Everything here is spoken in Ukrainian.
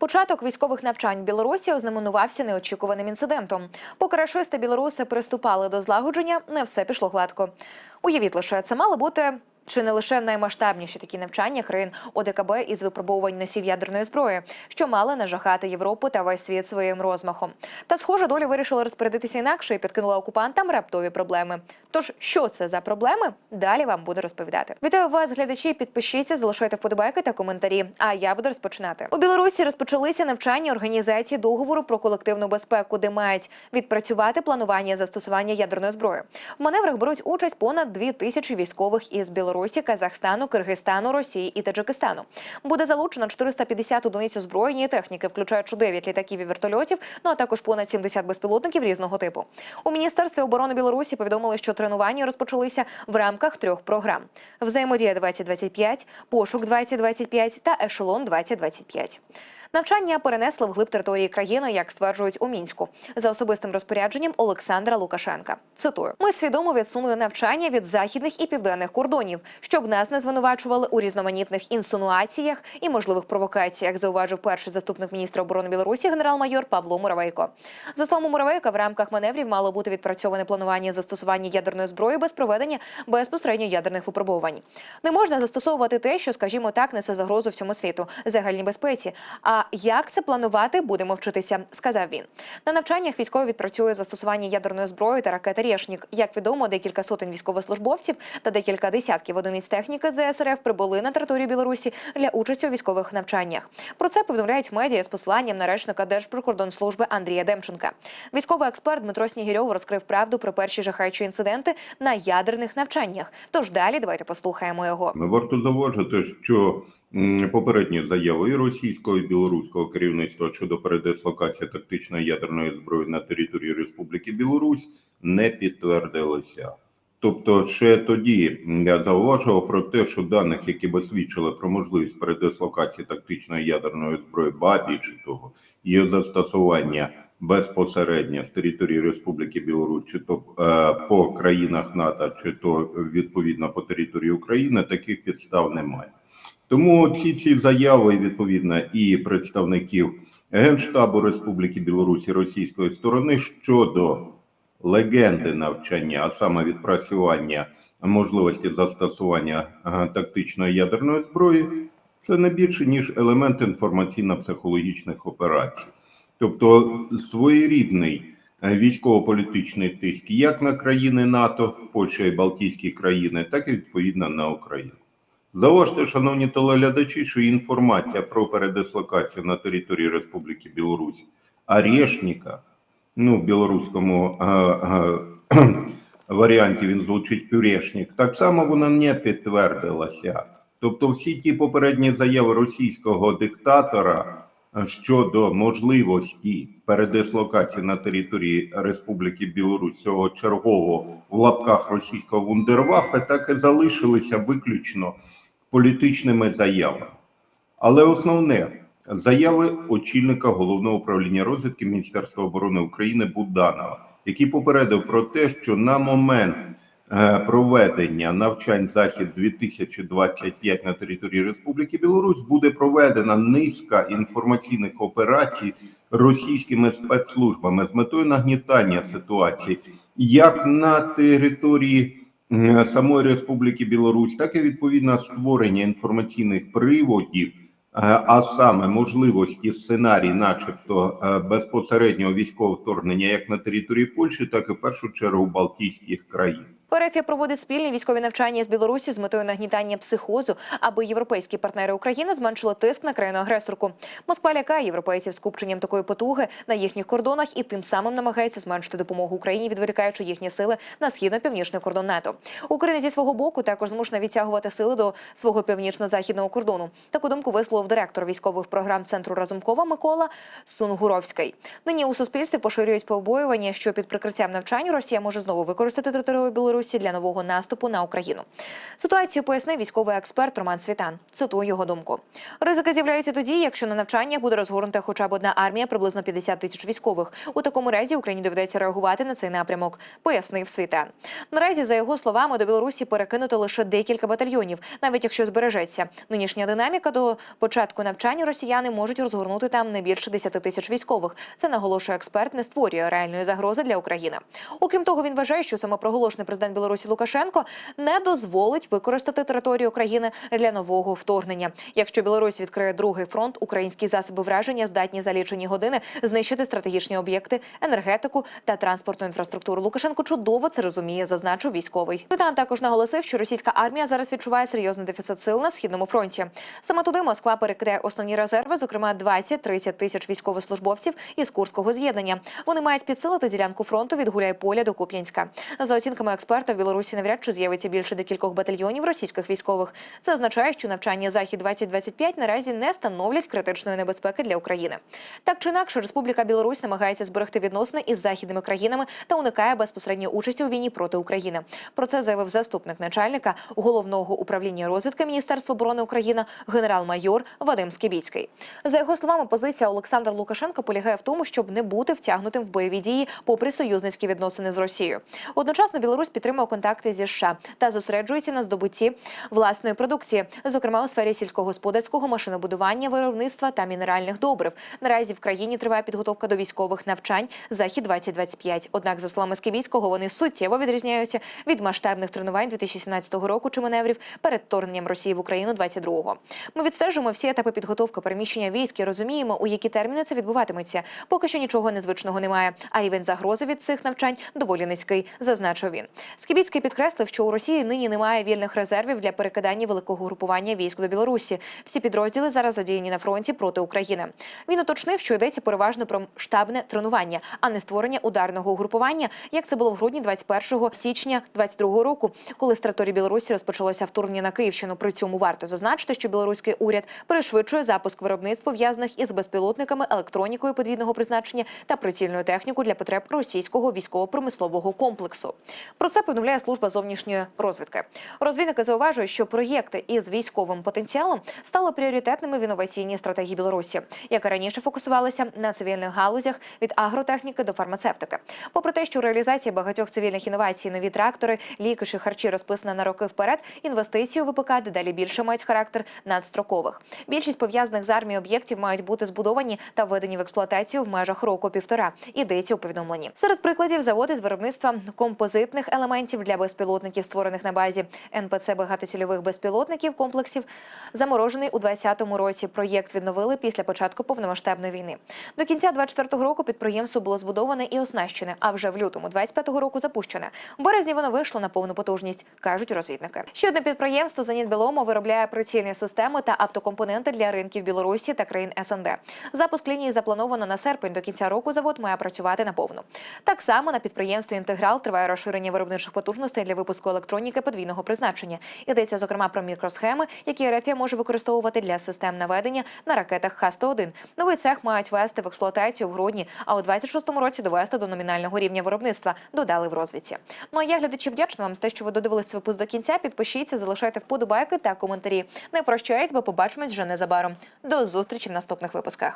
Початок військових навчань в Білорусі ознаменувався неочікуваним інцидентом. Поки рашисти білоруси приступали до злагодження, не все пішло гладко. Уявіть лише, це мало бути. Чи не лише наймасштабніші такі навчання країн ОДКБ із випробовувань носів ядерної зброї, що мали нажахати Європу та весь світ своїм розмахом. Та схоже, доля вирішила розпорядитися інакше і підкинула окупантам раптові проблеми. Тож, що це за проблеми? Далі вам буду розповідати. Вітаю вас, глядачі. Підпишіться, залишайте вподобайки та коментарі. А я буду розпочинати. У Білорусі розпочалися навчання організації договору про колективну безпеку, де мають відпрацювати планування застосування ядерної зброї. В маневрах беруть участь понад дві тисячі військових із Білорусі, Казахстану, Киргизстану, Росії і Таджикистану. Буде залучено 450 одиниць озброєння техніки, включаючи 9 літаків і вертольотів, ну а також понад 70 безпілотників різного типу. У міністерстві оборони Білорусі повідомили, що тренування розпочалися в рамках трьох програм: взаємодія 2025, пошук 2025 та ешелон 2025. Навчання перенесли вглиб території країни, як стверджують у мінську, за особистим розпорядженням Олександра Лукашенка. Цитую: ми свідомо відсунули навчання від західних і південних кордонів, щоб нас не звинувачували у різноманітних інсинуаціях і можливих провокаціях, зауважив перший заступник міністра оборони Білорусі генерал-майор Павло Муравейко. За словами Муравейка, в рамках маневрів мало бути відпрацьоване планування застосування ядерної зброї без проведення безпосередньо ядерних випробувань. Не можна застосовувати те, що, скажімо так, несе загрозу всьому світу, загальній безпеці. А як це планувати, будемо вчитися, сказав він. На навчаннях військові відпрацює застосування ядерної зброї та ракети «Рєшнік». Як відомо, декілька сотень військовослужбовців та декілька десятків одиниць техніки ЗСРФ прибули на територію Білорусі для участі у військових навчаннях. Про це повідомляють медіа з посиланням на речника Держприкордонслужби Андрія Демченка. Військовий експерт Дмитро Снігірьов розкрив правду про перші жахаючі інциденти на ядерних навчаннях. Тож далі давайте послухаємо його. Варто зауважити, що попередні заяви російського і білоруського керівництва щодо передислокації тактичної ядерної зброї на території Республіки Білорусь не підтвердилися. Тобто, ще тоді я зауважував про те, що даних, які би свідчили про можливість передислокації тактичної ядерної зброї, ба більше того, її застосування безпосередньо з території Республіки Білорусь, чи то е, по країнах НАТО, чи то відповідно по території України, таких підстав немає. Тому ці ці заяви відповідно і представників Генштабу Республіки Білорусь і російської сторони щодо легенди навчання, а саме відпрацювання можливості застосування е, тактичної ядерної зброї, це не більше ніж елемент інформаційно-психологічних операцій, тобто своєрідний е, військово-політичний тиск як на країни НАТО, Польща і Балтійські країни, так і відповідно на Україну. Зауважте, шановні телеглядачі, що інформація про передислокацію на території Республіки Білорусь Орешника, ну білоруському е, е, варіанті він звучить пюрешник, так само вона не підтвердилася. Тобто, всі ті попередні заяви російського диктатора е, щодо можливості передислокації на території Республіки Білорусь цього чергового в лапках російського вундервафа, так і залишилися виключно політичними заявами. Але основне заяви очільника головного управління розвідки Міністерства оборони України Буданова, який попередив про те, що на момент е, проведення навчань захід 2025 на території Республіки Білорусь буде проведена низка інформаційних операцій російськими спецслужбами з метою нагнітання ситуації як на території самої Республіки Білорусь, так і відповідно створення інформаційних приводів, а саме можливості сценарій, начебто е, безпосереднього військового вторгнення як на території Польщі, так і в першу чергу Балтійських країн. РФ проводить спільні військові навчання з Білорусі з метою нагнітання психозу, аби європейські партнери України зменшили тиск на країну агресорку. Москва лякає європейців скупченням такої потуги на їхніх кордонах і тим самим намагається зменшити допомогу Україні, відволікаючи їхні сили на східно-північний кордон НАТО. Україна зі свого боку також змушена відтягувати сили до свого північно-західного кордону. Таку думку висловив директор військових програм центру Разумкова Микола Сунгуровський. Нині у суспільстві поширюють побоювання, що під прикриттям навчань Росія може знову використати територію Білорусі Білорусі для нового наступу на Україну. Ситуацію пояснив військовий експерт Роман Світан. Цитую його думку. Ризики з'являються тоді, якщо на навчання буде розгорнута хоча б одна армія, приблизно 50 тисяч військових. У такому разі Україні доведеться реагувати на цей напрямок, пояснив Світан. Наразі, за його словами, до Білорусі перекинуто лише декілька батальйонів, навіть якщо збережеться. Нинішня динаміка до початку навчання росіяни можуть розгорнути там не більше 10 тисяч військових. Це наголошує експерт, не створює реальної загрози для України. Окрім того, він вважає, що самопроголошений президент Білорусі Лукашенко не дозволить використати територію України для нового вторгнення. Якщо Білорусь відкриє другий фронт, українські засоби враження здатні за лічені години знищити стратегічні об'єкти, енергетику та транспортну інфраструктуру. Лукашенко чудово це розуміє, зазначив військовий. Питан також наголосив, що російська армія зараз відчуває серйозний дефіцит сил на східному фронті. Саме туди Москва перекидає основні резерви, зокрема 20-30 тисяч військовослужбовців із Курського з'єднання. Вони мають підсилити ділянку фронту від Гуляйполя до Куп'янська. За оцінками експерта, в Білорусі навряд чи з'явиться більше декількох батальйонів російських військових. Це означає, що навчання захід 2025 наразі не становлять критичної небезпеки для України. Так чи інакше, Республіка Білорусь намагається зберегти відносини із західними країнами та уникає безпосередньої участі у війні проти України. Про це заявив заступник начальника головного управління розвідки Міністерства оборони України генерал-майор Вадим Скібіцький. За його словами, позиція Олександра Лукашенка полягає в тому, щоб не бути втягнутим в бойові дії, попри союзницькі відносини з Росією. Одночасно Білорусь підтримує контакти зі США та зосереджується на здобутті власної продукції, зокрема у сфері сільськогосподарського машинобудування, виробництва та мінеральних добрив. Наразі в країні триває підготовка до військових навчань захід 2025 Однак, за словами Скібіцького, вони суттєво відрізняються від масштабних тренувань 2017 року чи маневрів перед вторгненням Росії в Україну 22-го. Ми відстежуємо всі етапи підготовки переміщення військ і розуміємо, у які терміни це відбуватиметься. Поки що нічого незвичного немає. А рівень загрози від цих навчань доволі низький, зазначив він. Скібіцький підкреслив, що у Росії нині немає вільних резервів для перекидання великого групування військ до Білорусі. Всі підрозділи зараз задіяні на фронті проти України. Він уточнив, що йдеться переважно про штабне тренування, а не створення ударного угрупування, як це було в грудні 21 січня 22 року, коли з території Білорусі розпочалося вторгнення на Київщину. При цьому варто зазначити, що білоруський уряд перешвидшує запуск виробництв пов'язаних із безпілотниками, електронікою подвійного призначення та прицільною технікою для потреб російського військово-промислового комплексу. Про це повідомляє служба зовнішньої розвідки. Розвідники зауважують, що проєкти із військовим потенціалом стали пріоритетними в інноваційній стратегії Білорусі, яка раніше фокусувалася на цивільних галузях від агротехніки до фармацевтики. Попри те, що реалізація багатьох цивільних інновацій, нові трактори, ліки чи харчі розписана на роки вперед, інвестиції у ВПК дедалі більше мають характер надстрокових. Більшість пов'язаних з армією об'єктів мають бути збудовані та введені в експлуатацію в межах року-півтора. Йдеться у повідомленні. Серед прикладів заводи з виробництва композитних елементів для безпілотників, створених на базі НПЦ багатоцільових безпілотників комплексів, заморожений у 2020 році. Проєкт відновили після початку повномасштабної війни. До кінця 24-го року підприємство було збудоване і оснащене, а вже в лютому 25-го року запущене. У березні воно вийшло на повну потужність, кажуть розвідники. Ще одне підприємство «Зенітбеломо» виробляє прицільні системи та автокомпоненти для ринків Білорусі та країн СНД. Запуск лінії заплановано на серпень. До кінця року завод має працювати наповну. Так само на підприємстві Інтеграл триває розширення виробничих потужностей для випуску електроніки подвійного призначення. Йдеться зокрема про мікросхеми, які РФ може використовувати для систем наведення на ракетах Х-101. Новий цех мають вести в експлуатацію в грудні, а у 26-му році довести до номінального рівня виробництва. Додали в розвідці. Ну а я глядачі вдячна вам за те, що ви додивилися випуск до кінця. Підпишіться, залишайте вподобайки та коментарі. Не прощаюсь, бо побачимось вже незабаром. До зустрічі в наступних випусках.